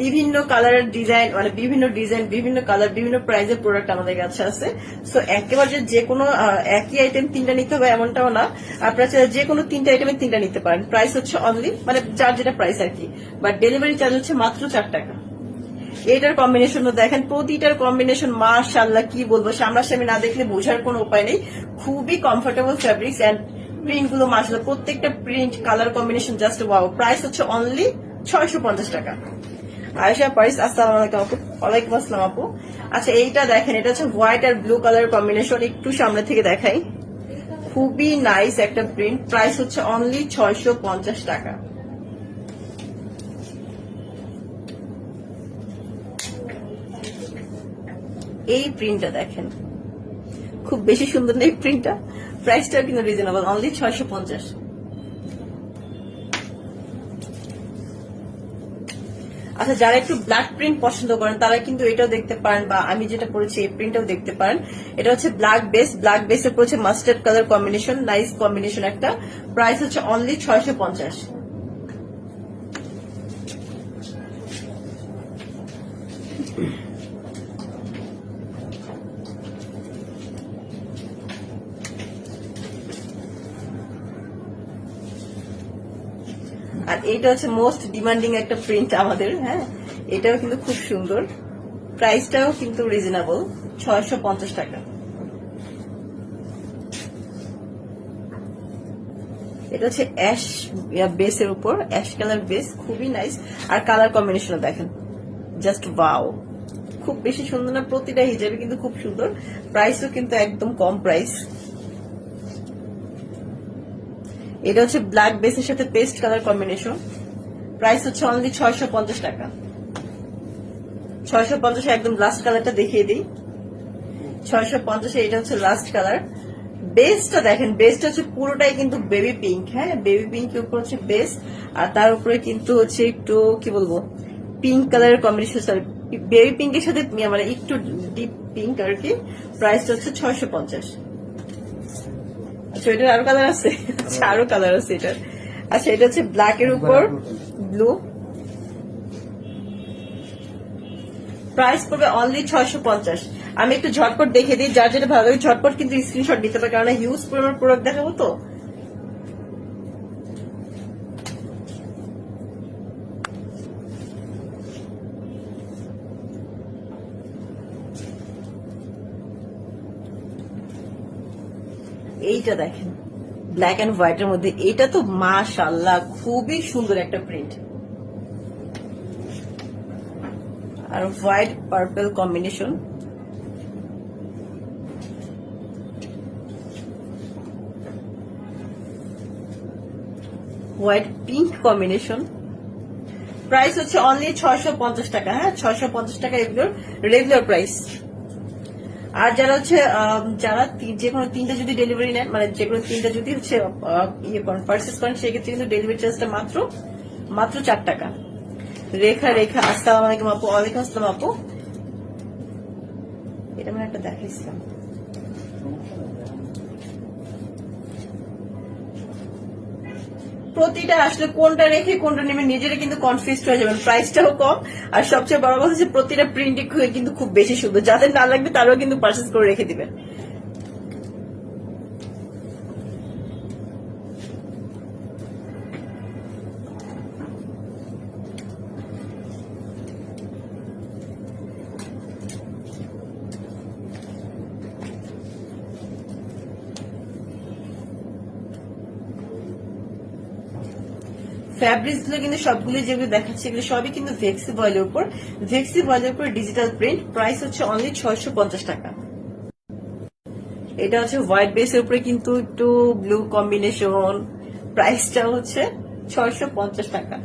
বিভিন্ন কালারের ডিজাইন মানে বিভিন্ন ডিজাইন, বিভিন্ন কালার, বিভিন্ন প্রাইজের প্রোডাক্ট আমাদের কাছে আছে। সো একেবারে যে কোনো একই আইটেম তিনটা নিতে হবে এমনটাও না। আপনারা যে কোনো তিনটা আইটেমে তিনটা নিতে পারেন। প্রাইস হচ্ছে অনলি মানে যার যেটা প্রাইস আর কি। বাট ডেলিভারি চার্জ হচ্ছে মাত্র চার টাকা। এটার কম্বিনেশন দেখেন, প্রতিটার কম্বিনেশন মাশাল্লাহ কি বলব, সামনাসামনি না দেখলে বোঝার কোনো উপায় নেই। খুবই কমফোর্টেবল ফ্যাব্রিক্স এন্ড প্রিন্টগুলো মাশাল্লাহ প্রত্যেকটা print colour combination just wow price হচ্ছে অনলি ছয়শো পঞ্চাশ টাকা। আয়েশা পারিস, আসসালাম আলাইকুম আপু। ওয়ালাইকুম আসসালাম আপু। আচ্ছা এইটা দেখেন, এটা হচ্ছে হোয়াইট আর ব্লু কালার কম্বিনেশন, একটু সামনে থেকে দেখাই। খুবই নাইস একটা প্রিন্ট, প্রাইস হচ্ছে অনলি ছয়শো পঞ্চাশ টাকা। এই প্রিন্টটা দেখেন, খুব বেশি সুন্দর এই প্রিন্টটা। প্রাইসটা কিন্তু রিজনেবল অনলি ছয়শো পঞ্চাশ। আচ্ছা যারা একটু ব্ল্যাক প্রিন্ট পছন্দ করেন, তারা কিন্তু এটাও দেখতে পারেন, বা আমি যেটা পড়েছি এই প্রিন্টটাও দেখতে পারেন। এটা হচ্ছে ব্ল্যাক বেস ব্ল্যাক বেসের পড়েছে mustard colour combination nice combination একটা। প্রাইস হচ্ছে অনলি ছয়শো পঞ্চাশ। আর এটা হচ্ছে মোস্ট ডিমান্ডিং একটা প্রিন্ট আমাদের হ্যাঁ? এটাও কিন্তু খুব সুন্দর। প্রাইসটাও কিন্তু রিজনেবল ছয়শো পঞ্চাশ টাকা। এটা হচ্ছে অ্যাশ বেসের উপর অ্যাশ কালার বেস খুবই নাইস আর কালার কম্বিনেশন দেখেন জাস্ট বাও খুব বেশি সুন্দর না, প্রতিটা হিজাবে কিন্তু খুব সুন্দর। প্রাইসও কিন্তু একদম কম প্রাইস এটা হচ্ছে ব্ল্যাক বেসের সাথে পেস্ট কালার কম্বিনেশন প্রাইস হচ্ছে অনলি ছয়শো পঞ্চাশ টাকা। ছয়শো পঞ্চাশে একদম লাস্ট কালারটা দেখিয়ে দিই। ছয়শো পঞ্চাশে এটা হচ্ছে লাস্ট কালার বেসটা দেখেন বেসটা হচ্ছে পুরোটাই কিন্তু বেবি পিঙ্ক হ্যাঁ? বেবি পিঙ্কের উপর হচ্ছে বেস আর তার উপরে কিন্তু হচ্ছে একটু, কি বলব পিঙ্ক কালারের কম্বিনেশন সরি বেবি পিঙ্কের সাথে মানে একটু ডিপ পিঙ্ক আর কি প্রাইসটা হচ্ছে ছয়শো পঞ্চাশ। আচ্ছা এটার আরও কালার আছে। আচ্ছা আরও কালার আছে এটার। আচ্ছা এটা হচ্ছে ব্ল্যাক এর উপর ব্লু প্রাইস পড়বে অনলি ছয়শো পঞ্চাশ। আমি একটু ঝটপট দেখে দিই যার যেটা ভালো ঝটপট কিন্তু স্ক্রিনশট নিতে পারে কারণ হিউজ পরিমাণ প্রোডাক্ট দেখাবো তো। এইটা দেখেন। ব্ল্যাক অ্যান্ড হোয়াইটের মধ্যে এটা তো মাশাল্লাহ খুবই সুন্দর একটা প্রিন্ট আর white purple combination white pink combination price হচ্ছে অনলি ছয়শো পঞ্চাশ টাকা হ্যাঁ? ছয়শো পঞ্চাশ টাকা এগুলোর রেগুলার প্রাইস আর যারা হচ্ছে যারা যে কোনো তিনটা যদি ডেলিভারি নেন মানে যে কোনো তিনটা যদি হচ্ছে ইয়ে করেন পার্সেস করেন, সেক্ষেত্রে কিন্তু ডেলিভারি চার্জটা মাত্র মাত্র চার টাকা। রেখা রেখা, আসসালাম আলাইকুম আপু, ওয়ালাইকুম আসসালাম আপু। এটা আমি একটা দেখাইছিলাম। প্রতিটা আসলে কোনটা রেখে কোনটা নেবে নিজেরা কিন্তু কনফিউজ হয়ে যাবেন। প্রাইসটাও কম। আর সবচেয়ে বড় কথা হচ্ছে প্রতিটা প্রিন্টিং কিন্তু খুব বেশি সুন্দর। যাদের না লাগবে তারাও কিন্তু পার্চেস করে রেখে দিবেন। ফ্যাব্রিক্সগুলো কিন্তু সবগুলো যেগুলো দেখাচ্ছে, এগুলো সবই কিন্তু ভেক্সি বয়েলের উপর। ভেক্সি বয়েলের উপর ডিজিটাল প্রিন্ট প্রাইস হচ্ছে অনলি ছয়শো পঞ্চাশ টাকা। এটা হচ্ছে হোয়াইট বেসের উপরে কিন্তু একটু ব্লু কম্বিনেশন প্রাইসটা হচ্ছে ছয়শো পঞ্চাশ টাকা।